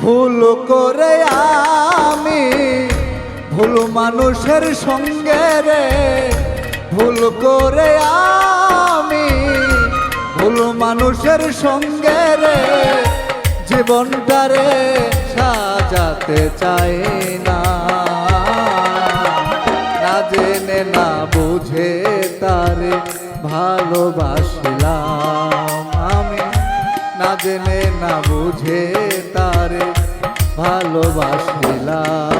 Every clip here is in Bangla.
ভুল করে আমি ভুল মানুষের সঙ্গে রে। ভুল করে আমি ভুল মানুষের সঙ্গে রে। জীবনটারে সাজাতে চাই না। না জেনে, না বুঝে তারে ভালোবাসলাম আমি। না জেনে, না বুঝে ভালোবাসিলাম।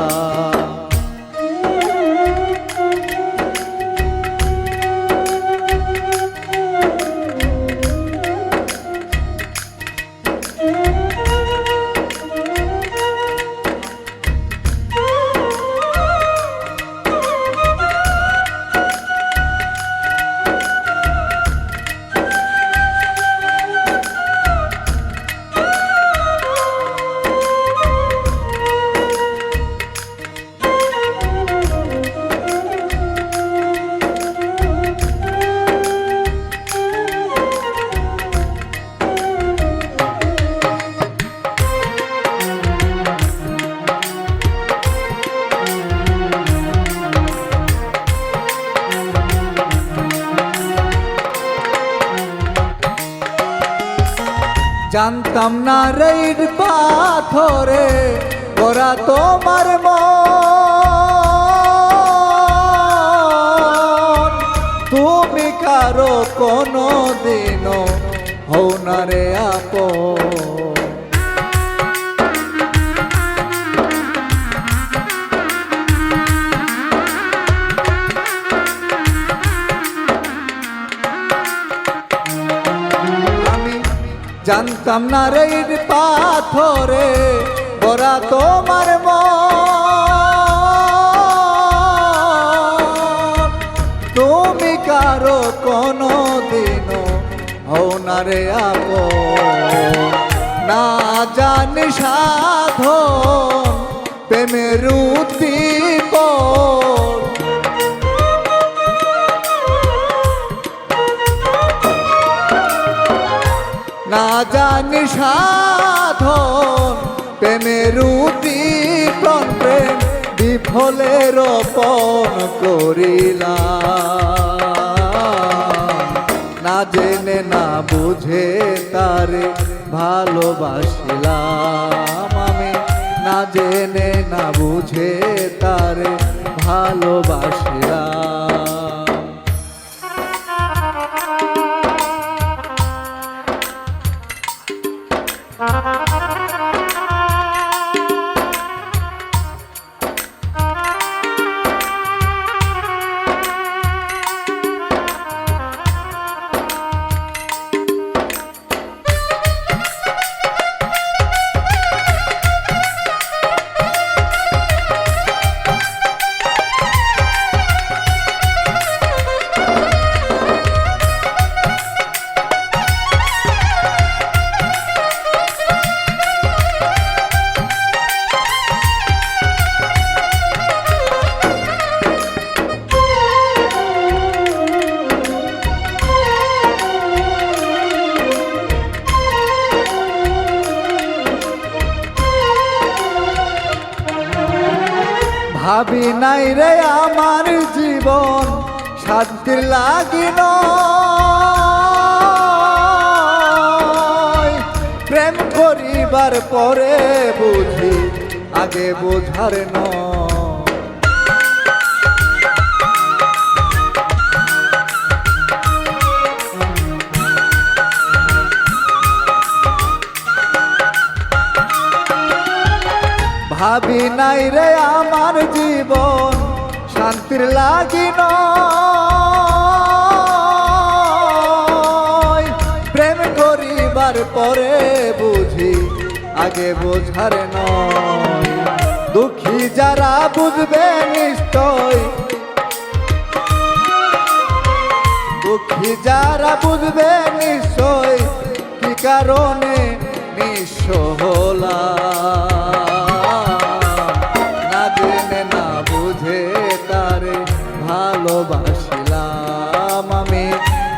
জানতাম না রে পাথরে ওরা তোমার মন জানতাম না রে পাথরে ওরা তোমার তুমি কারও কোনো দিনও হও না রে না জানি সাধন, প্রেমের উদ্দীপন সাধন প্রেমের উদ্দীপন প্রেম বিফলে রোপণ করিলাম। না জেনে, না বুঝে তারে ভালোবাসিলাম আমি। না জেনে, না বুঝে তারে ভালোবাসিলাম। ভাবি নাই রে আমার জীবন শান্তি লাগিল। প্রেম করিবার পরে বুঝি আগে বোঝার নয়। শান্তির লাগিন প্রেম করিবার পরে বুঝি আগে বোঝার নয়। দুঃখী যারা বুঝবে নিশ্চয়। দুঃখী যারা বুঝবে নিশ্চয়। কি কারণে নিঃস্ব হলাম?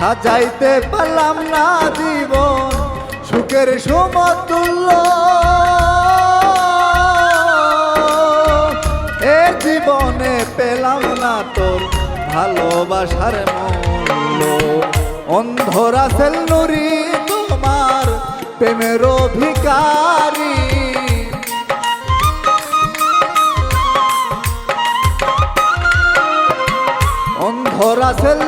সাজাইতে পারলাম না জীবন, সুখের সমতুল্য। এ জীবনে পেলাম না তোর ভালোবাসার মূল্য। অন্ধরা সেল নুরি তোমার প্রেমের অধিকারী অন্ধরা সেল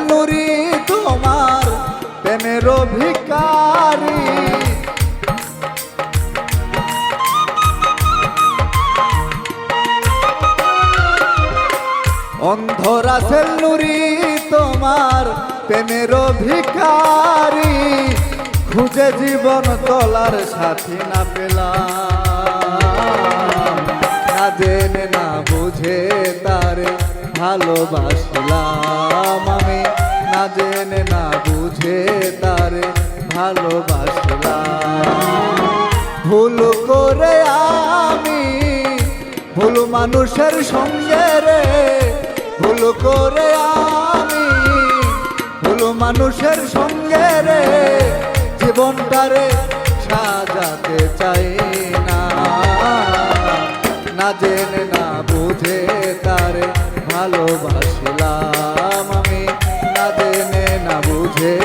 ভিকারি খুঁজে জীবন তোলার সাথী না পেলাম। না জেনে, না বুঝে তারে ভালোবাসলাম আমি। না জেনে, না বুঝে তারে ভালোবাসলাম। ভুল করে আমি ভুল মানুষের সঙ্গে রে, ভুল করে আমি ভুল মানুষের সঙ্গে রে জীবনটারে সাজাতে চাই না। না জেনে, না বুঝে তারে ভালোবাসলাম আমি। না জেনে, না বুঝে